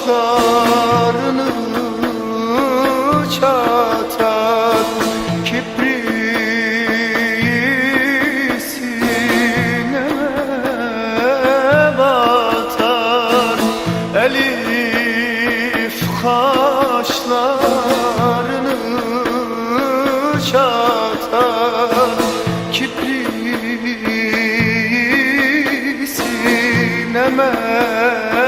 kaşlarını çatar Kibrisine batar Elif kaşlarını çatar Kibrisine batar